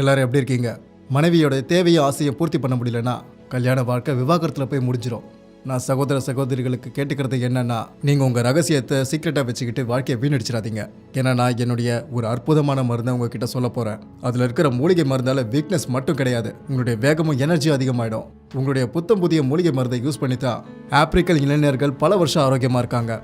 எல்லாரும் எப்படி இருக்கீங்க? மனைவியோட தேவையை ஆசையை பூர்த்தி பண்ண முடியலன்னா கல்யாண வாழ்க்கை விவாகரத்தில் போய் முடிஞ்சிடும் நான் சகோதர சகோதரிகளுக்கு கேட்டுக்கிறது என்னன்னா நீங்கள் உங்கள் ரகசியத்தை சீக்கிரட்டாக வச்சுக்கிட்டு வாழ்க்கையை வீணடிச்சிடாதீங்க. ஏன்னா நான் என்னுடைய ஒரு அற்புதமான மருந்தை உங்ககிட்ட சொல்ல போகிறேன் அதில் இருக்கிற மூலிகை மருந்தால் வீக்னஸ் மட்டும் கிடையாது. உங்களுடைய வேகமும் எனர்ஜியும் அதிகமாகிடும் உங்களுடைய புத்தம் புதிய மூலிகை மருந்தை யூஸ் பண்ணி தான் ஆப்பிரிக்கல் இளைஞர்கள் பல வருஷம் ஆரோக்கியமாக இருக்காங்க.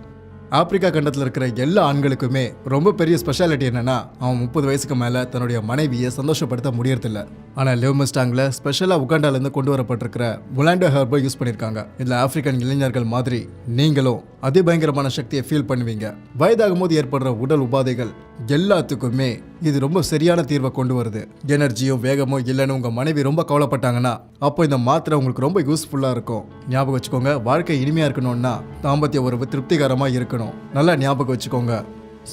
ஆப்பிரிக்கா கண்டத்தில் இருக்கிற எல்லா ஆண்களுக்குமே ரொம்ப பெரிய ஸ்பெஷாலிட்டி என்னன்னா அவன் முப்பது வயசுக்கு மேலே தன்னுடைய மனைவியை சந்தோஷப்படுத்த முடியறதில்ல. ஆனால் லிவ் மிஸ்டாங்கில் ஸ்பெஷலாக உகாண்டாலேருந்து கொண்டு வரப்பட்டிருக்கிற புலாண்டோ ஹெர்பை யூஸ் பண்ணியிருக்காங்க இதில் ஆப்பிரிக்கன் இளைஞர்கள் மாதிரி நீங்களும் அதிபயங்கரமான சக்தியை ஃபீல் பண்ணுவீங்க. வயதாகும் போது ஏற்படுற உடல் உபாதைகள் எல்லாத்துக்குமே இது ரொம்ப சரியான தீர்வை கொண்டு வருது. எனர்ஜியும் வேகமும் இல்லைன்னு உங்கள் மனைவி ரொம்ப கவலைப்பட்டாங்கன்னா அப்போ இந்த மாத்திரை உங்களுக்கு ரொம்ப யூஸ்ஃபுல்லாக இருக்கும். ஞாபகம் வச்சுக்கோங்க வாழ்க்கை இனிமையாக இருக்கணும்னா தாம்பத்திய உறவு திருப்திகரமாக இருக்கணும். நல்லா ஞாபகம் வச்சுக்கோங்க.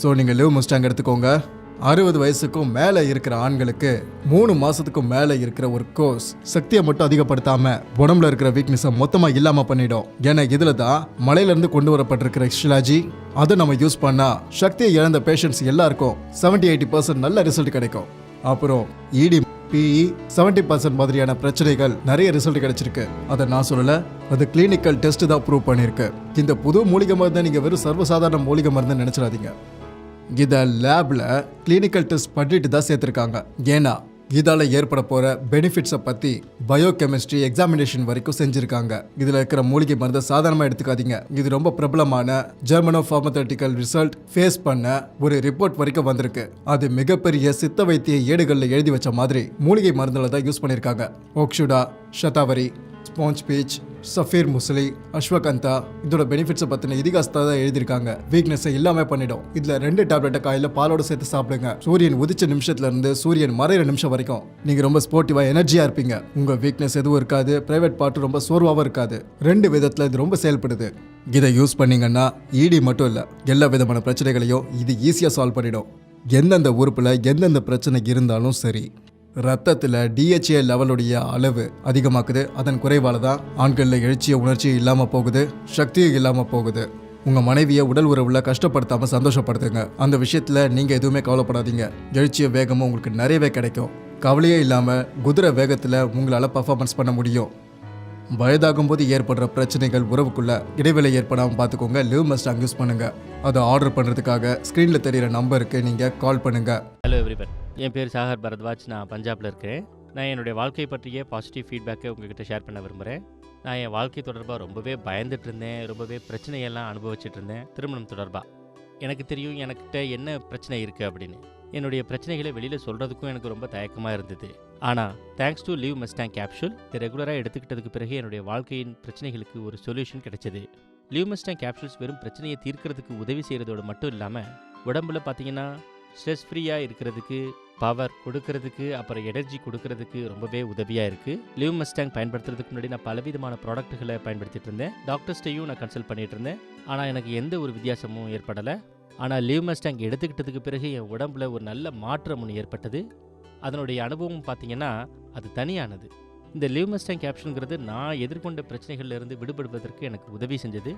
ஸோ நீங்கள் லிவ் முஸ்டாங் எடுத்துக்கோங்க. அறுபது வயசுக்கும் மேலே இருக்கிற ஆண்களுக்கு மூணு மாசத்துக்கும் மேலே இருக்கிற ஒரு கோர்ஸ் சக்தியை மட்டும் அதிகப்படுத்தாம உடம்புல இருக்கிற வீக்னஸை மொத்தமாக இல்லாமல் பண்ணிடும். ஏன்னா இதில் தான் மலையிலேருந்து கொண்டு வரப்பட்டிருக்கிற ஷிலாஜி அதை நம்ம யூஸ் பண்ணா சக்தியை இழந்த பேஷண்ட்ஸ் எல்லாருக்கும் 70 எயிட்டி பர்சன்ட் நல்ல ரிசல்ட் கிடைக்கும். அப்புறம் இடி பிஇ செவன்டி பர்சன்ட் மாதிரியான பிரச்சனைகள் நிறைய ரிசல்ட் கிடைச்சிருக்கு. அதை நான் சொல்லலை அது கிளினிக்கல் டெஸ்ட் தான் ப்ரூவ் பண்ணியிருக்கு. இந்த புது மூலிகை மருந்தை நீங்கள் வெறும் சர்வசாதாரண மூலிகை மருந்து நினச்சிடாதீங்க. இதை லேபில் கிளினிக்கல் டெஸ்ட் பண்ணிட்டு தான் சேர்த்துருக்காங்க. ஏன்னா இதால ஏற்பட போற பெனிஃபிட்ஸை பத்தி பயோ கெமிஸ்ட்ரி எக்ஸாமினேஷன் வரைக்கும் செஞ்சிருக்காங்க. இதுல இருக்கிற மூலிகை மருந்தை சாதாரணமா எடுத்துக்காதீங்க. இது ரொம்ப பிரபலமான ஜெர்மனோ ஃபார்மத்தட்டிக்கல் ரிசல்ட் ஃபேஸ் பண்ண ஒரு ரிப்போர்ட் வரைக்கும் வந்திருக்கு. அது மிகப்பெரிய சித்த வைத்திய ஏடுகளில் எழுதி வச்ச மாதிரி மூலிகை மருந்துல தான் யூஸ் பண்ணியிருக்காங்க ஓக்ஷுடா ஷதாவரி ஸ்பாஞ்ச் பீச் சஃபீர் முசலி அஸ்வகந்தா இதோட பெனிஃபிட்ஸை பற்றின இதிகாசத்தை தான் எழுதியிருக்காங்க. வீக்னஸை இல்லாமல் பண்ணிடும். இதில் ரெண்டு டேப்லெட்டை காலையில் பாலோட சேர்த்து சாப்பிடுங்க. சூரியன் உதிச்ச நிமிஷத்துலேருந்து சூரியன் மறைகிற நிமிஷம் வரைக்கும் நீங்கள் ரொம்ப ஸ்போர்ட்டிவாக எனர்ஜியாக இருப்பீங்க. உங்கள் வீக்னஸ் எதுவும் இருக்காது. ப்ரைவேட் பார்ட் ரொம்ப சோர்வாகவும் இருக்காது. ரெண்டு விதத்தில் இது ரொம்ப செயல்படுது. இதை யூஸ் பண்ணீங்கன்னா ஈடி மட்டும் இல்லை எல்லா விதமான பிரச்சனைகளையும் இது ஈஸியாக சால்வ் பண்ணிடும். எந்தெந்த உறுப்பில் எந்தெந்த பிரச்சனை இருந்தாலும் சரி. ரத்தத்தில் டிஹெச்ஏ லெவலுடைய அளவு அதிகமாக்குது. அதன் குறைவால் தான் ஆண்களில் எழுச்சிய உணர்ச்சி இல்லாமல் போகுது சக்தியும் இல்லாமல் போகுது. உங்கள் மனைவியை உடல் உறவில் கஷ்டப்படுத்தாமல் சந்தோஷப்படுத்துங்க. அந்த விஷயத்தில் நீங்கள் எதுவுமே கவலைப்படாதீங்க. எழுச்சிய வேகமும் உங்களுக்கு நிறையவே கிடைக்கும். கவலையே இல்லாமல் குதிரை வேகத்தில் உங்களால் பர்ஃபார்மன்ஸ் பண்ண முடியும். வயதாகும் போது ஏற்படுற பிரச்சனைகள் உறவுக்குள்ளே இடைவேளை ஏற்படாமல் பார்த்துக்கோங்க லிவ் மஸ்டாங் யூஸ் பண்ணுங்கள் அதை ஆர்டர் பண்ணுறதுக்காக ஸ்க்ரீனில் தெரிகிற நம்பருக்கு நீங்கள் கால் பண்ணுங்கள் ஹலோ எவ்ரிபன் என் பேர் சாகர் பரத்வாஜ். நான் பஞ்சாபில் இருக்கிறேன். நான் என்னுடைய வாழ்க்கை பற்றிய பாசிட்டிவ் ஃபீட்பேக்கை உங்ககிட்ட ஷேர் பண்ண விரும்புகிறேன் நான் என் வாழ்க்கை தொடர்பாக ரொம்பவே பயந்துட்டு இருந்தேன். ரொம்பவே பிரச்சனையெல்லாம் அனுபவிச்சுட்டு இருந்தேன். திருமணம் தொடர்பாக எனக்கு தெரியும் எனக்கிட்ட என்ன பிரச்சனை இருக்குது அப்படின்னு. என்னுடைய பிரச்சனைகளை வெளியில் சொல்கிறதுக்கும் எனக்கு ரொம்ப தயக்கமாக இருந்தது. ஆனால் thanks to live Mustang capsule இது ரெகுலராக எடுத்துக்கிட்டதுக்கு பிறகு என்னுடைய வாழ்க்கையின் பிரச்சனைகளுக்கு ஒரு சொல்யூஷன் கிடைச்சது. லீவ் மஸ்டாங் கேப்சூல்ஸ் வெறும் பிரச்சனையை தீர்க்கிறதுக்கு உதவி செய்கிறதோடு மட்டும் இல்லாமல் உடம்புல பார்த்தீங்கன்னா ஸ்ட்ரெஸ் ஃப்ரீயாக இருக்கிறதுக்கு பவர் கொடுக்கறதுக்கு அப்புறம் எனர்ஜி கொடுக்கறதுக்கு ரொம்பவே உதவியாக இருக்குது லிவ் மஸ்டாங் பயன்படுத்துறதுக்கு முன்னாடி நான் பலவிதமான ப்ராடக்ட்டுகளை பயன்படுத்திட்டு இருந்தேன் டாக்டர்ஸ்டையும் நான் கன்சல்ட் பண்ணிட்டு இருந்தேன் ஆனால் எனக்கு எந்த ஒரு வித்தியாசமும் ஏற்படலை. ஆனால் லிவ் மஸ்டாங் எடுத்துக்கிட்டதுக்கு பிறகு என் உடம்புல ஒரு நல்ல மாற்றம் ஒன்று ஏற்பட்டது. அதனுடைய அனுபவம் பார்த்தீங்கன்னா அது தனியானது. இந்த லிவ் மஸ்டாங் கேப்ஷனுங்கிறது நான் எதிர்கொண்ட பிரச்சனைகள்லேருந்து விடுபடுவதற்கு எனக்கு உதவி செஞ்சது.